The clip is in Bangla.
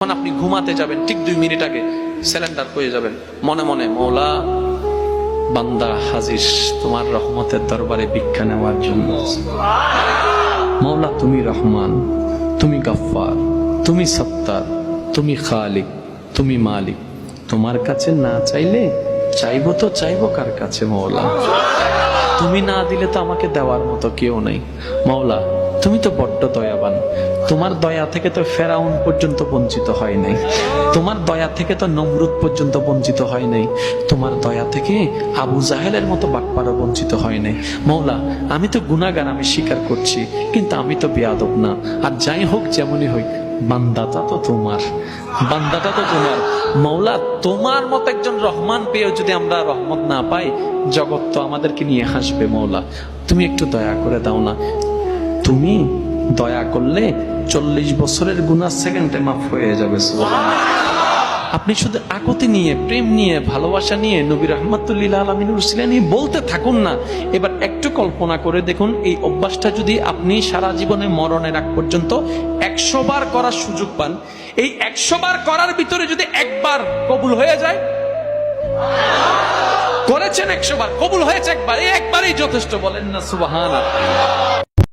যখন আপনি ঘুমাতে যাবেন, ঠিক দুই মিনিট আগে সিলিন্ডার হয়ে যাবেন, মনে মনে, মৌলা, বান্দা হাজির, তোমার রহমতের দরবারে ভিক্ষা নেওয়ার জন্য মৌলা, তুমি রহমান, তুমি গফফার, তুমি সত্তার, তুমি খালিক, তুমি মালিক। তোমার কাছে না চাইলে, চাইব তো চাইব কার কাছে, মৌলা? তুমি না দিলে তো আমাকে দেওয়ার মতো কেউ নেই। মাওলা তুমি তো বড্ড দয়াবান। তোমার দয়া থেকে তো ফেরাউন পর্যন্ত বঞ্চিত হয় নাই। তোমার দয়া থেকে তো নমরুদ পর্যন্ত বঞ্চিত হয় নাই। তোমার দয়া থেকে আবু জাহেলের মতো বাটপারও বঞ্চিত হয় নাই। মৌলা, আমি তো গুণাগার আমি স্বীকার করছি, কিন্তু আমি তো বেয়াদব না। আর যাই হোক যেমনই হোক বান্দাটা তো তোমার। বান্দাটা তো তোমার। মৌলা, তোমার মতো একজন রহমান পেয়েও যদি আমরা রহমত না পাই, জগৎ তো আমাদেরকে নিয়ে হাসবে মৌলা। তুমি একটু দয়া করে দাও না। তুমি দয়া করলে চল্লিশ বছরের গুণা সেকেন্ডে মাফ হয়ে যাবে আপনি শুধু আকতি নিয়ে, প্রেম নিয়ে, ভালোবাসা নিয়ে নবী রহমতুল্লিল আলমিনুর বলতে থাকুন না। এবার একটু কল্পনা করে দেখুন, এই অভ্যাসটা যদি আপনি সারা জীবনে মরণের আগ পর্যন্ত একশো বার করার সুযোগ পান, এই একশো বার করার ভিতরে যদি একবার কবুল হয়ে যায়, করেছেন একশো বার, কবুল হয়েছে একবার, এই একবারই যথেষ্ট বলেন না সুবাহান